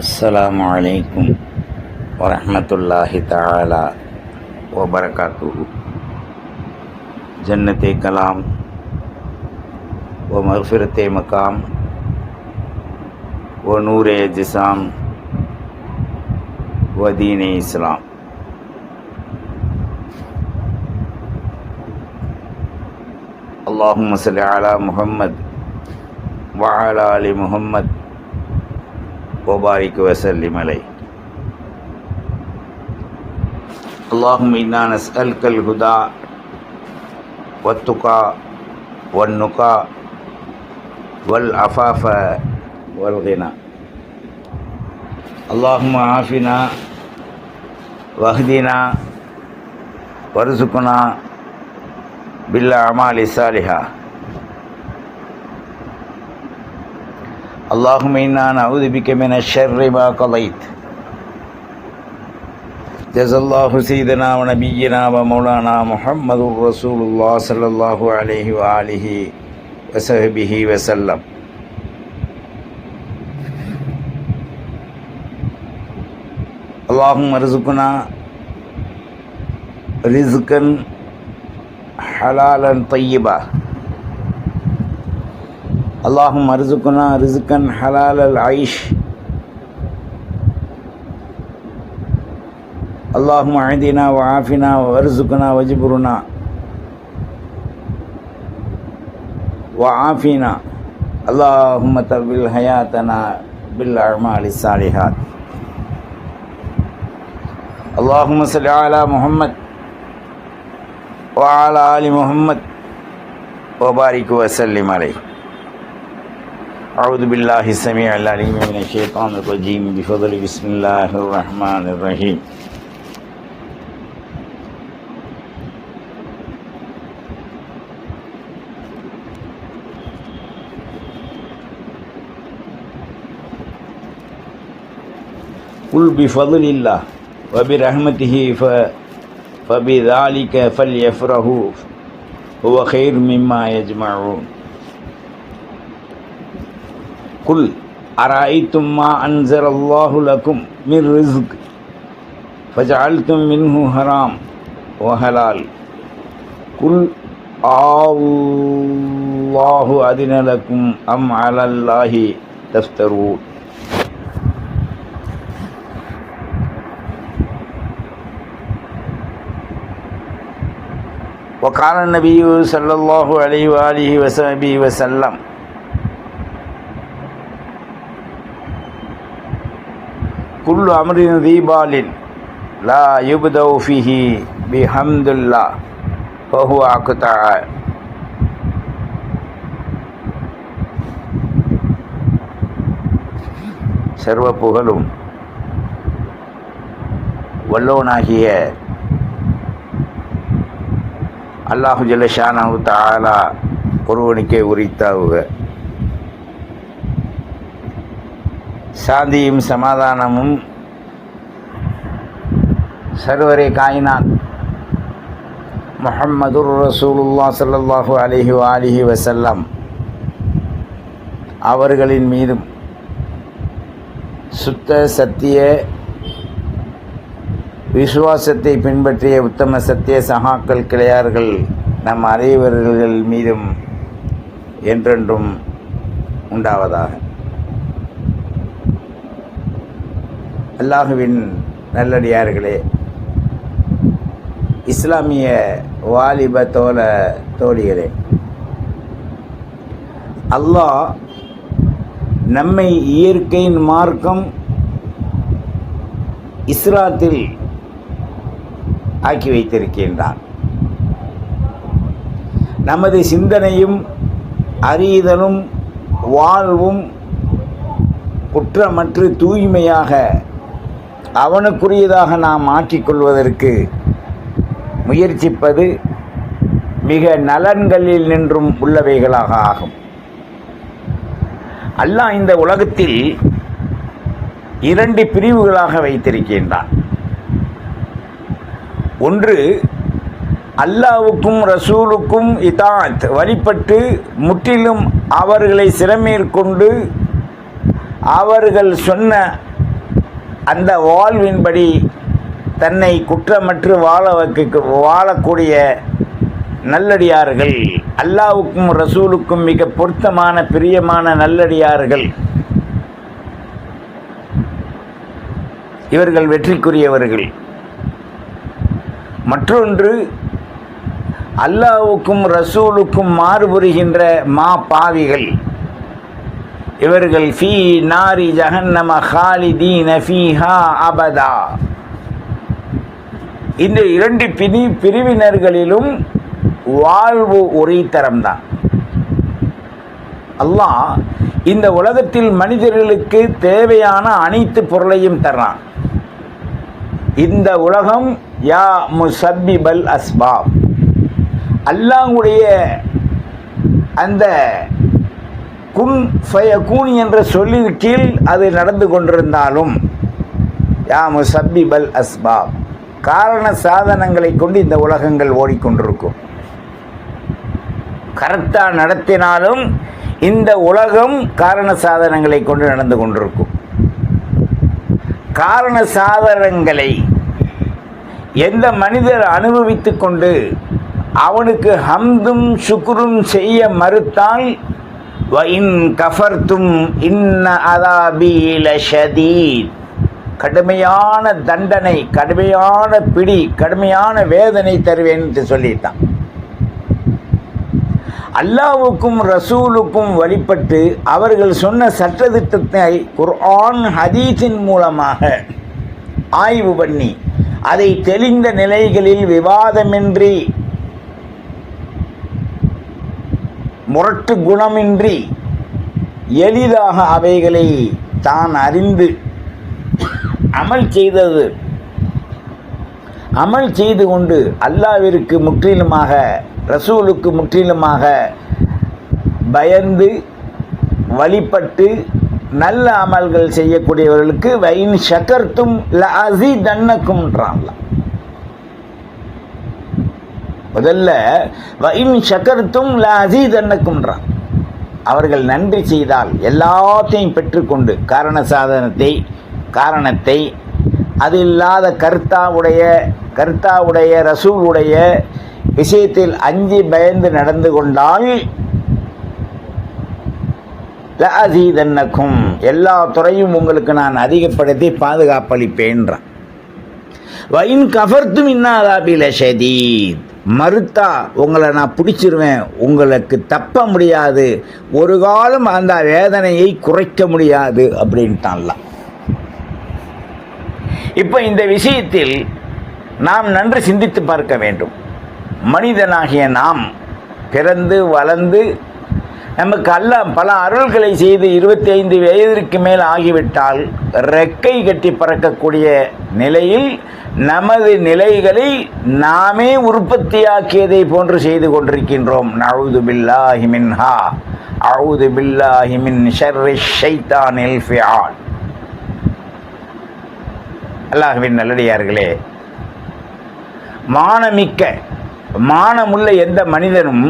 السلام عليكم ورحمة الله تعالى وبركاته. جنت کلام و مغفرت مقام و نور جسام و دین إسلام. اللهم صل على محمد وعلى آل محمد وبارك وسلم عليه اللهم إنا نسألك الهدى والتقى والنقى والعفاف والغنى اللهم عافنا واهدنا وارزقنا بالأعمال الصالحة اللهم إنا نعوذ بك من الشر ما قضيت. جزا الله سيدنا ونبينا ومولانا محمد رسول الله صلى الله عليه وآله وصحبه وسلم. اللهم ارزقنا رزقا حلالا طيبا. اللهم ارزقنا رزقا حلال العيش. اللهم اعدنا وعافنا وارزقنا وجبرنا وعافنا اللهم طول حياتنا بالأعمال الصالحات. اللهم صل على محمد وعلى آل محمد وبارك وسلم عليه. أعوذ بالله السميع العليم من الشيطان الرجيم. بفضل بسم الله الرحمن الرحيم. قل بفضل الله وبرحمته فبذلك فليفرحوا. هو خير مما يجمعون. قل أرأيتم ما أنزل الله لكم من رزق فجعلتم منه حرام وحلال قل الله أذن لكم أم على الله تفترون وقال النبي صلى الله عليه وآله وسلم குல்லு அமரின் தீபாலின் லா யுபதௌஃபிஹி பி ஹம்துல்லா பஹு ஆக்குதா சர்வ புகழும் வல்லோனாகிய அல்லாஹு ஜலஷானு தாலா ஒருவனுக்கே உரித்தாவுக சாந்தியும் சமாதானமும் சர்வரே காயினான். முஹம்மதுர் ரசூலுல்லா சல்லாஹூ அலிஹி அலிஹி வசல்லாம் அவர்களின் மீதும் சுத்த சத்திய விசுவாசத்தை பின்பற்றிய உத்தம சத்திய சகாக்கள் கிளையார்கள் நம் அனைவர்கள் மீதும் என்றென்றும் உண்டாவதாக. அல்லாஹுவின் நல்லடியார்களே இஸ்லாமிய வாலிப தோல தோழிகளே அல்லாஹ் நம்மை இயற்கையின் மார்க்கம் இஸ்லாத்தில் ஆக்கி வைத்திருக்கின்றான். நமது சிந்தனையும் அறிதலும் வாழ்வும் குற்றமற்று தூய்மையாக அவனுக்குரியதாக நாம் மாற்றிக்கொள்வதற்கு முயற்சிப்பது மிக நலன்களில் நின்றும் உள்ளவைகளாக ஆகும். அல்லாஹ் இந்த உலகத்தில் இரண்டு பிரிவுகளாக வைத்திருக்கின்றான். ஒன்று அல்லாவுக்கும் ரசூலுக்கும் இதாத் வழிபட்டு முற்றிலும் அவர்களை சிறமேற்கொண்டு அவர்கள் சொன்ன அந்த வாழ்வின்படி தன்னை குற்றமற்று வாழ வைக்க வாழக்கூடிய நல்லடியார்கள் அல்லாவுக்கும் ரசூலுக்கும் மிக பொருத்தமான பிரியமான நல்லடியார்கள். இவர்கள் வெற்றிக்குரியவர்கள். மற்றொன்று அல்லாவுக்கும் ரசூலுக்கும் மாறுபுரிகின்ற மா பாவிகள் இவர்கள் ஃபீ நாரி ஜஹன்னம ஹாலிதீன ஃபீஹா அபதா. இந்த இரண்டு பிரி பிரிவினர்களிலும் வாழ்வு ஒரே தரம்தான். அல்லாஹ் இந்த உலகத்தில் மனிதர்களுக்கு தேவையான அனைத்து பொருளையும் தர்றான். இந்த உலகம் யா முசப்பிபல் அஸ்பாப். அல்லாஹ்வுடைய அந்த குன் ஃபய கூனி என்ற சொல்லின் கீழ் அது நடந்து கொண்டிருந்தாலும். யா சப்பிபல் அஸ்பாப். காரண சாதனங்களை கொண்டு இந்த உலகங்கள் ஓடிக்கொண்டிருக்கும். கரெக்டாக நடத்தினாலும் இந்த உலகம் காரண சாதனங்களை கொண்டு நடந்து கொண்டிருக்கும். காரண சாதனங்களை எந்த மனிதர் அனுபவித்து கொண்டு அவனுக்கு ஹம்தும் சுக்குரும் செய்ய மறுத்தால் வயின் கஃபர்த்தும் இன்ன அதாபீல ஷதீத் கடுமையான தண்டனை கடுமையான பிடி கடுமையான வேதனை தருவேன் என்று சொல்லிட்டான். அல்லாவுக்கும் ரசூலுக்கும் வழிபட்டு அவர்கள் சொன்ன சட்டத்திட்டத்தை குர்ஆன் ஹதீஸின் மூலமாக ஆய்வு பண்ணி அதை தெளிந்த நிலைகளில் விவாதமின்றி முரட்டு குணமின்றி எளிதாக அவைகளை தான் அறிந்து அமல் செய்தது. அமல் செய்து கொண்டு அல்லாவிற்கு முற்றிலுமாக ரசூலுக்கு முற்றிலுமாக பயந்து வழிபட்டு நல்ல அமல்கள் செய்யக்கூடியவர்களுக்கு வைன் ஷக்கர்த்தும் அசி தன்னக்கும்ன்றான்ல முதல்ல வைன் ஷக்கர்த்தும் லஅசி தன்னக்கும்ன்றான் அவர்கள் நன்றி செய்தால் எல்லாத்தையும் பெற்றுக்கொண்டு காரண சாதனத்தை காரணத்தை அது இல்லாத கர்த்தாவுடைய கர்த்தாவுடைய ரசூலுடைய விஷயத்தில் அஞ்சு பயந்து நடந்து கொண்டால் லஅசீதன்னக்கும் எல்லா துறையும் உங்களுக்கு நான் அதிகப்படுத்தி பாதுகாப்பளிப்பேன்றான். வைன் கஃபர்த்தும் இன்னாதாபில ஷதீத். மறுத்தா உங்களை நான் பிடிச்சிருவேன். உங்களுக்கு தப்ப முடியாது. ஒரு காலம் அந்த வேதனையை குறைக்க முடியாது அப்படின்ட்டான்லாம் இப்போ இந்த விஷயத்தில் நாம் நன்று சிந்தித்து பார்க்க வேண்டும். மனிதனாகிய நாம் பிறந்து வளர்ந்து நமக்கு அல்ல பல அருள்களை செய்து இருபத்தி ஐந்து வயதிற்கு மேல் ஆகிவிட்டால் ரெக்கை கட்டி பறக்கக்கூடிய நிலையில் நமது நிலைகளை நாமே உற்பத்தியாக்கியதை போன்று செய்து கொண்டிருக்கின்றோம். நழுது பில்லாஹி மின்ஹா. அவுது பில்லாஹி மின் ஷர்ரி ஷைத்தானில் ஃபியால் அல்லாஹுவின் நல்லடியார்களே மானமிக்க மானமுள்ள எந்த மனிதனும்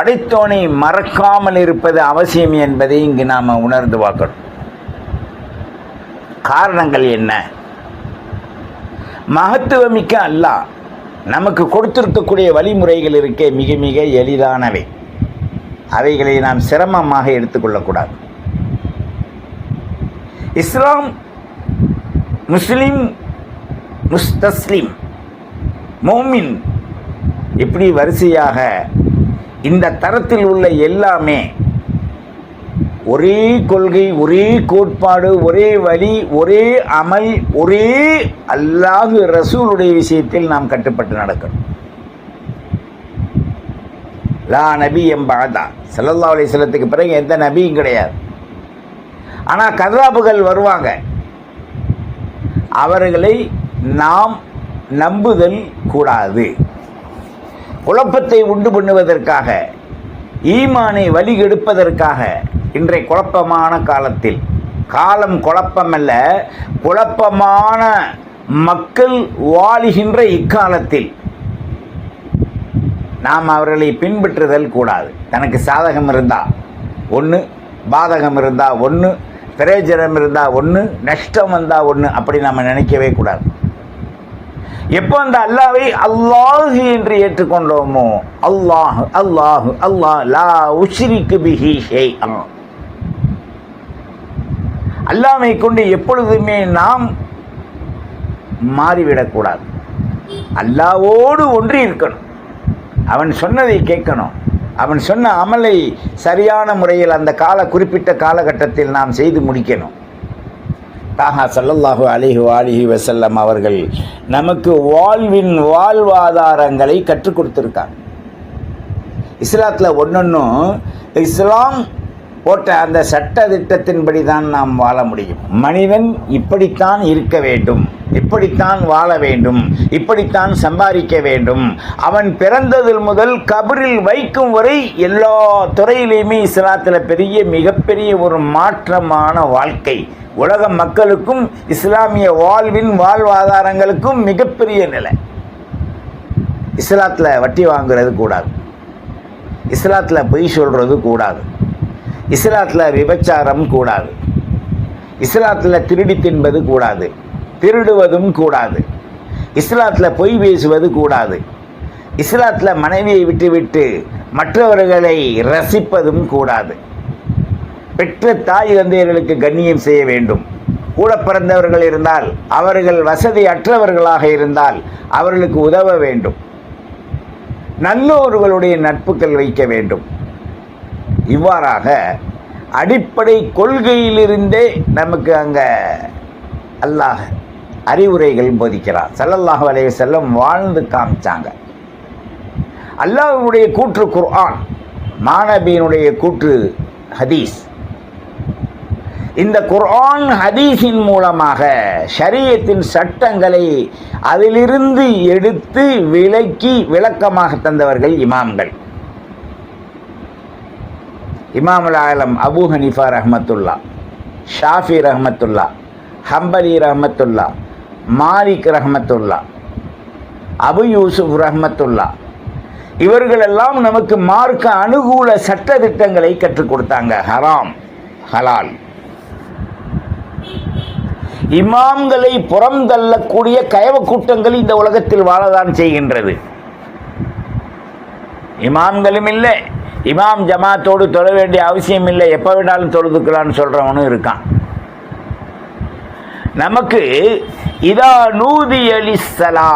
படைத்தோனை மறக்காமல் இருப்பது அவசியம் என்பதை இங்கு நாம் உணர்ந்து பார்க்கணும். காரணங்கள் என்ன? மகத்துவமிக்க அல்லாஹ் நமக்கு கொடுத்திருக்கக்கூடிய வழிமுறைகள் இருக்கே மிக மிக எளிதானவை. அவைகளை நாம் சிரமமாக எடுத்துக்கொள்ளக்கூடாது இஸ்லாம் முஸ்லீம் முஸ்தஸ்லிம் மோமின் இப்படி வரிசையாக இந்த தரத்தில் உள்ள எல்லாமே ஒரே கொள்கை ஒரே கோட்பாடு ஒரே வழி ஒரே அமல் ஒரே அல்லாஹு ரசூலுடைய விஷயத்தில் நாம் கட்டுப்பட்டு நடக்கணும். லா நபி எம்பாதா சல்லல்லா அலிஸ்லத்துக்கு பிறகு எந்த நபியும் கிடையாது. ஆனால் கதாபுகள் வருவாங்க. அவர்களை நாம் நம்புதல் கூடாது. குழப்பத்தை உண்டு பண்ணுவதற்காக ஈமானை வழிகெடுப்பதற்காக இன்றைய குழப்பமான காலத்தில். காலம் குழப்பமல்ல குழப்பமான மக்கள் வாழுகின்ற இக்காலத்தில். நாம் அவர்களை பின்பற்றுதல் கூடாது. தனக்கு சாதகம் இருந்தால் ஒன்று பாதகம் இருந்தால் ஒன்று பிரயோஜனம் இருந்தால் ஒன்று நஷ்டம் வந்தால் ஒன்று அப்படி நம்ம நினைக்கவே கூடாது. எப்போ அந்த அல்லாவை அல்லாஹு என்று ஏற்றுக்கொண்டோமோ? அல்லாஹ் அல்லாஹ் அல்லாஹ் லா உஷ்ரிக்கு பிஹி ஷை அல்லாமை கொண்டு எப்பொழுதுமே நாம் மாறிவிடக்கூடாது. அல்லாவோடு ஒன்றி இருக்கணும். அவன் சொன்னதை கேட்கணும். அவன் சொன்ன அமலை சரியான முறையில் அந்த கால குறிப்பிட்ட காலகட்டத்தில் நாம் செய்து முடிக்கணும். தாஹா சல்லல்லாஹு அலிஹு அலிஹி வசல்லம் அவர்கள் நமக்கு வாழ்வின் வாழ்வாதாரங்களை கற்றுக் கொடுத்துருக்காங்க. இஸ்லாத்தில் ஒன்றொன்றும் இஸ்லாம் போட்ட அந்த சட்ட திட்டத்தின்படி தான் நாம் வாழ முடியும். மனிதன் இப்படித்தான் இருக்க வேண்டும் இப்படித்தான் வாழ வேண்டும் இப்படித்தான் சம்பாதிக்க வேண்டும். அவன் பிறந்ததில் முதல் கபரில் வைக்கும் வரை எல்லா துறையிலையுமே இஸ்லாத்தில் பெரிய மிகப்பெரிய ஒரு மாற்றமான வாழ்க்கை. உலக மக்களுக்கும் இஸ்லாமிய வாழ்வின் வாழ்வாதாரங்களுக்கும் மிகப்பெரிய நிலை. இஸ்லாத்தில் வட்டி வாங்குறது கூடாது. இஸ்லாத்தில் பொய் சொல்கிறது கூடாது. இஸ்லாத்தில் விபச்சாரம் கூடாது. இஸ்லாத்தில் திருடி தின்பது கூடாது. திருடுவதும் கூடாது. இஸ்லாத்தில் பொய் பேசுவது கூடாது. இஸ்லாத்தில் மனைவியை விட்டுவிட்டு மற்றவர்களை ரசிப்பதும் கூடாது. பெற்ற தாய் தந்தையர்களுக்கு கண்ணியம் செய்ய வேண்டும். கூட பிறந்தவர்கள் இருந்தால் அவர்கள் வசதி அற்றவர்களாக இருந்தால் அவர்களுக்கு உதவ வேண்டும். நல்லோர்களுடைய நட்புகள் வைக்க வேண்டும். இவ்வாறாக அடிப்படை கொள்கையிலிருந்தே நமக்கு அங்கே அல்லாஹ் அறிவுரைகள் போதிக்கிறார். சல்லல்லாஹ் வலைய செல்லம் வாழ்ந்து காமிச்சாங்க. அல்லாஹ்வுடைய கூற்று குர்ஆன் மாணவியினுடைய கூற்று ஹதீஸ். இந்த குர்ஆன் ஹதீஸின் மூலமாக ஷரியத்தின் சட்டங்களை அதிலிருந்து எடுத்து விலக்கி விளக்கமாக தந்தவர்கள் இமாம்கள். இமாமுல் ஆலம் அபு ஹனீஃபா ரஹமத்துல்லா ஷாஃபி ரஹமத்துல்லா ஹம்பலி ரஹமத்துல்லா மாலிக் ரஹமத்துல்லா அபு யூசுப் ரஹமத்துல்லா. இவர்களெல்லாம் நமக்கு மார்க்க அனுகூல சட்ட திட்டங்களை கற்றுக் கொடுத்தாங்க. ஹராம் ஹலால். இமாம்களை புறம் தள்ளக்கூடிய கயவ கூட்டங்கள் இந்த உலகத்தில் வாழதான் செய்கின்றது. இமாம்களும் இல்லை இமாம் ஜமாத்தோடு தொழ வேண்டிய அவசியம் இல்லை எப்போ வேணாலும் தொழுதுக்கலான்னு சொல்கிறவனும் இருக்கான். நமக்கு இதா நூதி அலிசலா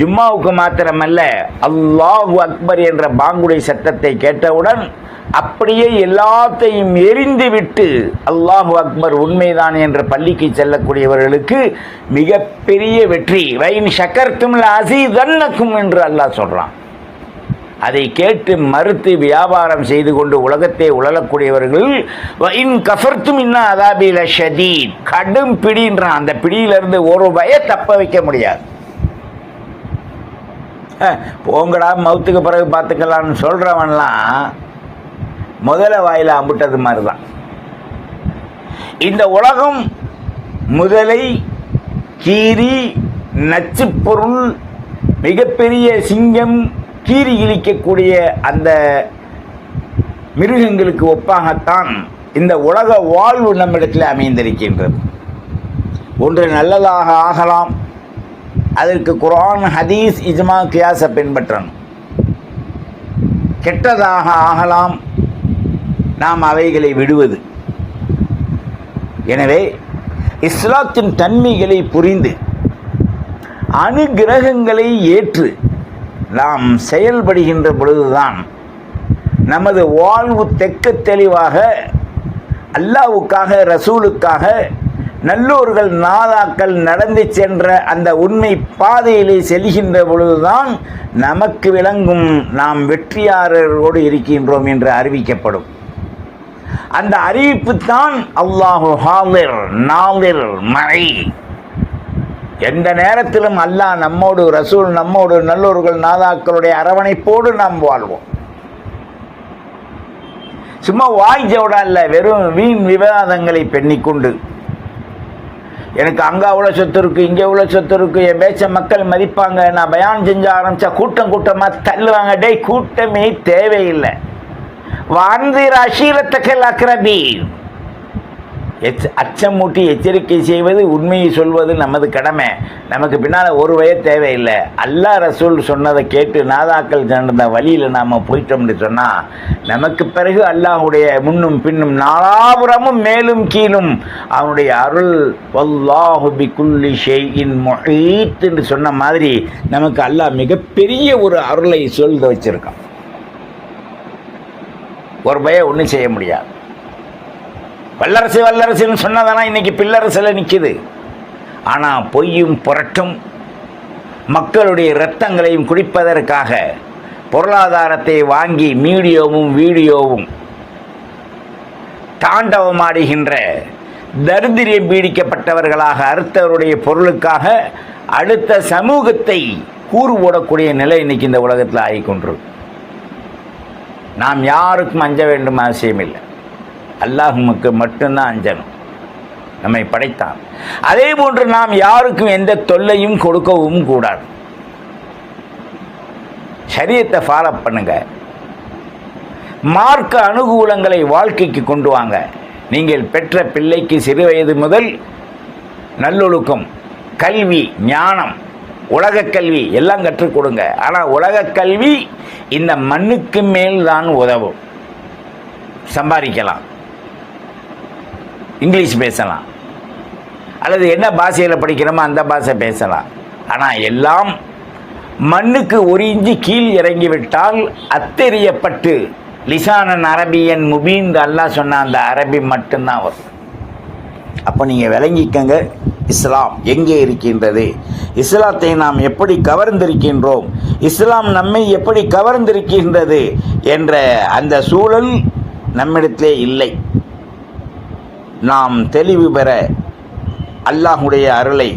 ஜும்மாவுக்கு மாத்திரமல்ல அல்லாஹு அக்பர் என்ற பாங்குடைய சத்தத்தை கேட்டவுடன் அப்படியே எல்லாத்தையும் எரிந்துவிட்டு அல்லாஹு அக்பர் உண்மைதான் என்ற பள்ளிக்கு செல்லக்கூடியவர்களுக்கு மிகப்பெரிய வெற்றி. வைன் சக்கர்த்தும் அசீதன்னக்கும் என்று அல்லாஹ் சொல்கிறான் அதை கேட்டு மறுத்து வியாபாரம் செய்து கொண்டு உலகத்தை உழலக்கூடியவர்கள் வைன் கஃபர்த்தும் இன்னும் அதாபில ஷதீத் கடும் பிடின்றான் அந்த பிடியிலிருந்து ஒரு பய தப்ப வைக்க முடியாது. போங்கடா மவுத்துக்கு பிறகு பார்த்துக்கலான்னு சொல்கிறவன்லாம் முதல வாயில அம்பிட்டது மாதிரி தான் இந்த உலகம் முதலை கீரி நச்சு பொருள் மிகப்பெரிய சிங்கம் கீறி இழிக்கக்கூடிய அந்த மிருகங்களுக்கு ஒப்பாகத்தான் இந்த உலக வாழ்வு நம்மிடத்தில் அமைந்திருக்கின்றது. ஒன்று நல்லதாக ஆகலாம். அதற்கு குரான் ஹதீஸ் இஜ்மா கியாச பின்பற்றணும். கெட்டதாக ஆகலாம். நாம் அவைகளை விடுவது. எனவே இஸ்லாத்தின் தன்மைகளை புரிந்து அனுகிரகங்களை ஏற்று நாம் செயல்படுகின்ற பொழுதுதான் நமது வாழ்வு தெக்க தெளிவாக அல்லாவுக்காக ரசூலுக்காக நல்லோர்கள் நாதாக்கள் நடந்து சென்ற அந்த உண்மை பாதையிலே செல்கின்ற பொழுதுதான் நமக்கு விளங்கும் நாம் வெற்றியாளர்களோடு இருக்கின்றோம் என்று அறிவிக்கப்படும். அந்த அறிவிப்பு தான் அல்லாஹு ஹாலிர் நாளிர் மழை எந்த நேரத்திலும் அல்லாஹ் நம்மோடு ரசூல் நம்மோடு நல்லோர்கள் நாதாக்களுடைய அரவணைப்போடு நாம் வாழ்வோம். சும்மா வாய் ஜவுடா இல்லை வெறும் வீண் விவாதங்களை பெண்ணிக்கொண்டு. எனக்கு அங்கே அவ்வளோ சொத்து இருக்கு இங்கே இவ்வளோ சொத்து இருக்கு என் பேச்ச மக்கள் மதிப்பாங்க நான் பயான் செஞ்ச ஆரம்பிச்சா கூட்டம் கூட்டமாக தள்ளுவாங்க. டேய் கூட்டமே தேவையில்லை. வாந்திர அஷீலத்தக்கல் அக்ரபி. எச் அச்சமூட்டி எச்சரிக்கை செய்வது உண்மையை சொல்வது நமது கடமை. நமக்கு பின்னால் ஒரு வய தேவையில்லை. அல்லா ரசூல் சொன்னதை கேட்டு நாதாக்கள் நடந்த வழியில் நாம் போயிட்டோம்னு சொன்னால் நமக்கு பிறகு அல்லாஹுடைய முன்னும் பின்னும் நாலாபுரமும் மேலும் கீழும் அவனுடைய அருள் வல்லாஹு பி குல்லி ஷெயின் முஹீத் என்று சொன்ன மாதிரி நமக்கு அல்லாஹ் மிகப்பெரிய ஒரு அருளை சொல்ல வச்சுருக்கான். ஒரு பய ஒன்றும் செய்ய முடியாது. வல்லரசு வல்லரசுன்னு சொன்னதெல்லாம் இன்னைக்கு பில்லரசில் நிற்கிது ஆனால் பொய்யும் புரட்டும். மக்களுடைய இரத்தங்களையும் குடிப்பதற்காக பொருளாதாரத்தை வாங்கி மீடியோவும் வீடியோவும் தாண்டவமாடுகின்ற தரித்திரியம் பீடிக்கப்பட்டவர்களாக அடுத்தவருடைய பொருளுக்காக அடுத்த சமூகத்தை கூறு போடக்கூடிய நிலை இன்னைக்கு இந்த உலகத்தில் ஆகிக்கொண்டிருக்கு. நாம் யாருக்கும் அஞ்ச வேண்டும் அவசியம் இல்லை அல்லாஹுமுக்கு மட்டும்தான் அஞ்சணும். நம்மை படைத்தான். அதே போன்று நாம் யாருக்கும் எந்த தொல்லையும் கொடுக்கவும் கூடாது. சரியத்தை ஃபாலோ பண்ணுங்க. மார்க்க அனுகூலங்களை வாழ்க்கைக்கு கொண்டு வாங்க. நீங்கள் பெற்ற பிள்ளைக்கு சிறு வயது முதல் நல்லொழுக்கம் கல்வி ஞானம் உலகக் கல்வி எல்லாம் கற்றுக் கொடுங்க. ஆனால் உலகக் கல்வி இந்த மண்ணுக்கு மேல் தான் உதவும். சம்பாதிக்கலாம். இங்கிலீஷ் பேசலாம். அல்லது என்ன பாஷையில் படிக்கிறோமோ அந்த பாஷை பேசலாம். ஆனால் எல்லாம் மண்ணுக்கு ஒரு இஞ்சி கீழ் இறங்கிவிட்டால் அத்தெரியப்பட்டு லிசானன் அரபியன் முபீன் அல்லாஹ் சொன்ன அந்த அரபி மட்டும்தான் வரும். அப்போ நீங்கள் விளங்கிக்கங்க. இஸ்லாம் எங்கே இருக்கின்றது? இஸ்லாத்தை நாம் எப்படி கவர்ந்திருக்கின்றோம்? இஸ்லாம் நம்மை எப்படி கவர்ந்திருக்கின்றது? என்ற அந்த சூழல் நம்மிடத்திலே இல்லை. நாம் தெளிவு பெற அல்லாஹுடைய அருளை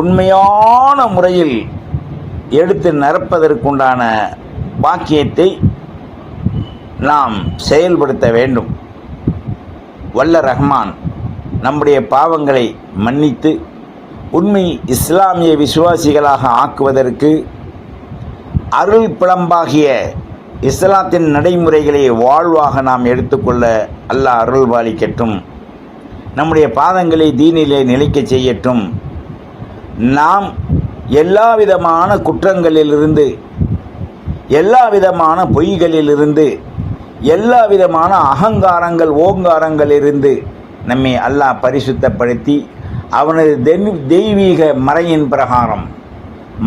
உண்மையான முறையில் எடுத்து நிரப்பதற்குண்டான பாக்கியத்தை நாம் செயல்படுத்த வேண்டும். வல்ல ரஹ்மான் நம்முடைய பாவங்களை மன்னித்து உண்மை இஸ்லாமிய விசுவாசிகளாக ஆக்குவதற்கு அருள் பிளம்பாகிய இஸ்லாத்தின் நடைமுறைகளை வாழ்வாக நாம் எடுத்துக்கொள்ள அல்லாஹ் அருள் பாலிக்கட்டும் நம்முடைய பாதங்களை தீனிலே நிலைக்கச் செய்யட்டும். நாம் எல்லா விதமான குற்றங்களிலிருந்து எல்லா விதமான பொய்களிலிருந்து எல்லா விதமான அகங்காரங்கள் ஓங்காரங்களிலிருந்து நம்மை அல்லாஹ் பரிசுத்தப்படுத்தி அவனது தென் தெய்வீக மறையின் பிரகாரம்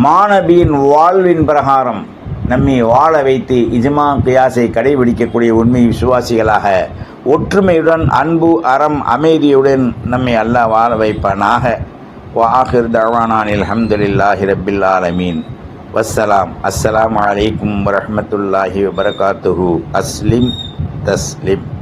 மாணவியின் வாழ்வின் பிரகாரம் நம்மை வாழ வைத்து இஜ்மா கியாஸை கடைபிடிக்கக்கூடிய உண்மை விசுவாசிகளாக ஒற்றுமையுடன் அன்பு அறம் அமைதியுடன் நம்மை அல்லாஹ் வாழ வைப்பானாக. வாஹிர் தவானானில் அல்ஹம்துலில்லாஹி ரபில் ஆலமீன். வஸ்ஸலாம். அஸ்ஸலாம் அலைக்கும் வரமத்துல்லாஹி வபரகாத்துஹு. அஸ்லிம் தஸ்லிம்.